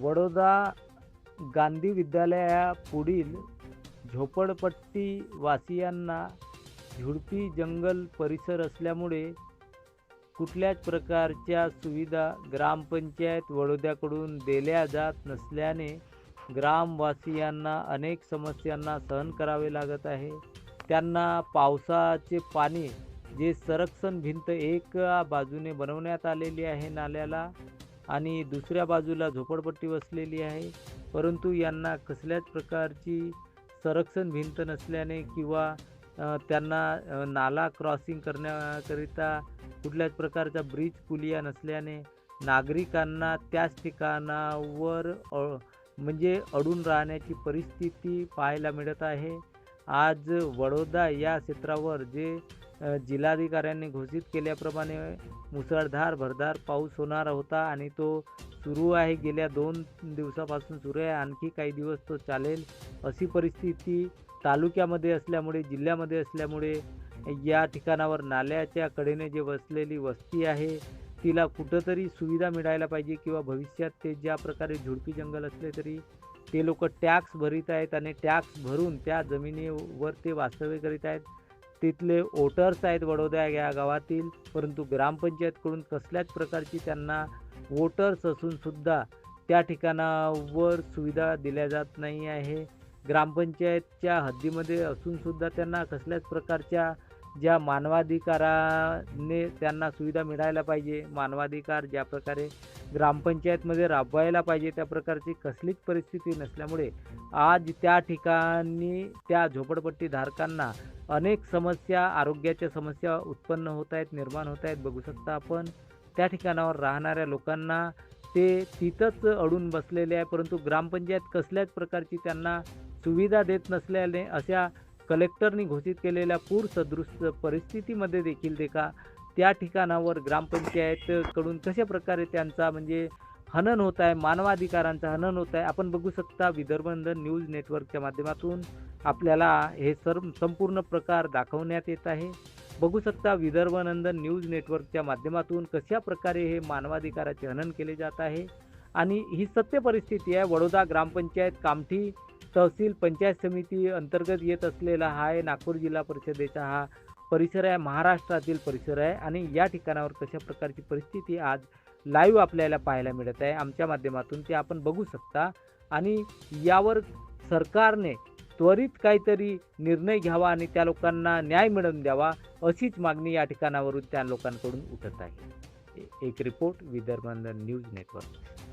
वडोदा गांधी विद्यालयापुढील झोपडपट्टी वासियांना झुडपी जंगल परिसर असल्यामुळे कुठल्याच प्रकारच्या सुविधा ग्रामपंचायत वडोद्याकडून दिल्या जात नसल्याने ग्रामवासियांना अनेक समस्यांना सहन करावे लागत आहे. त्यांना पावसाचे पाणी जे संरक्षण भिंत एका बाजूने बनवण्यात आलेली आहे नाल्याला आणि दुसऱ्या बाजूला झोपडपट्टी वसलेली आहे. परंतु यांना कसल्याच प्रकारची संरक्षण भिंत नसल्याने किंवा त्यांना नाला क्रॉसिंग करण्याकरिता कुठल्याच प्रकारचा ब्रिज पुलिया नसल्याने नागरिकांना त्याच ठिकाणावर अ, म्हणजे अडून राहण्याची परिस्थिती पाहायला मिळत आहे. आज वडोदा या क्षेत्रावर जे जिल्हाधिकाऱ्यांनी घोषित केल्याप्रमाणे मुसळधार भरधार पाऊस होणार होता आणि तो सुरू आहे. गेल्या दोन दिवसापासून सुरू आहे. आणखी काही दिवस तो चालेल अशी परिस्थिती तालुक्यामध्ये असल्यामुळे जिल्ह्यामध्ये असल्यामुळे या ठिकाणावर नाल्याच्या कडेने जे वसलेली वस्ती आहे तिला कुठंतरी सुविधा मिळायला पाहिजे किंवा भविष्यात ते ज्या प्रकारे झुडपी जंगल असले तरी ते लोक टॅक्स भरीत आहेत आणि टॅक्स भरून त्या जमिनीवर ते वास्तव्य करीत आहेत. तिथले वोटर्स आहेत वडोदा या गावातील परंतु ग्रामपंचायतकडून कसल्याच प्रकारची त्यांना वोटर्स असूनसुद्धा त्या ठिकाणावर सुविधा दिल्या जात नाही आहे. ग्रामपंचायतच्या हद्दीमध्ये असूनसुद्धा त्यांना कसल्याच प्रकारच्या ज्या मानवाधिकाराने त्यांना सुविधा मिळायला पाहिजे मानवाधिकार ज्या प्रकारे ग्रामपंचायतमध्ये राबवायला पाहिजे त्या प्रकारची कसलीच परिस्थिती नसल्यामुळे आज त्या ठिकाणी त्या झोपडपट्टी धारकांना अनेक समस्या आरोग्याच्या समस्या उत्पन्न होत आहेत निर्माण होत आहेत. बघू शकता आपण त्या ठिकाणावर राहणाऱ्या लोकांना ते तिथंच अडून बसलेले आहे परंतु ग्रामपंचायत कसल्याच प्रकारची त्यांना सुविधा देत नसल्याने अशा कलेक्टरनी घोषित केलेल्या पूर सदृश परिस्थितीमध्ये देखील देखा. त्या ठिकाणावर ग्रामपंचायतकडून कशा प्रकारे त्यांचा म्हणजे हनन होत आहे मानवाधिकारांचं हनन होत आहे आपण बघू शकता विदर्भनंदन न्यूज नेटवर्कच्या माध्यमातून आपल्याला हे सर्व संपूर्ण प्रकार दाखवण्यात येत आहे. बघू शकता विदर्भनंदन न्यूज नेटवर्कच्या माध्यमातून कशा प्रकारे हे मानवाधिकाराचे हनन केले जात आहे. आणि ही सत्य परिस्थिती आहे. वडोदा ग्रामपंचायत कामठी तहसील पंचायत समिती अंतर्गत येत असलेला हा आहे. नागपूर जिल्हा परिषदेचा हा परिसर आहे. महाराष्ट्रातील परिसर आहे. आणि या ठिकाणावर कशा प्रकारची परिस्थिती आज लाईव्ह आपल्याला पाहायला मिळत आहे आमच्या माध्यमातून ते आपण बघू शकता. आणि यावर सरकारने त्वरित काहीतरी निर्णय घ्यावा आणि त्या लोकांना न्याय मिळवून द्यावा अशीच मागणी या ठिकाणावरून त्या लोकांकडून उठत आहे. एक रिपोर्ट विदर्भ न्यूज नेटवर्क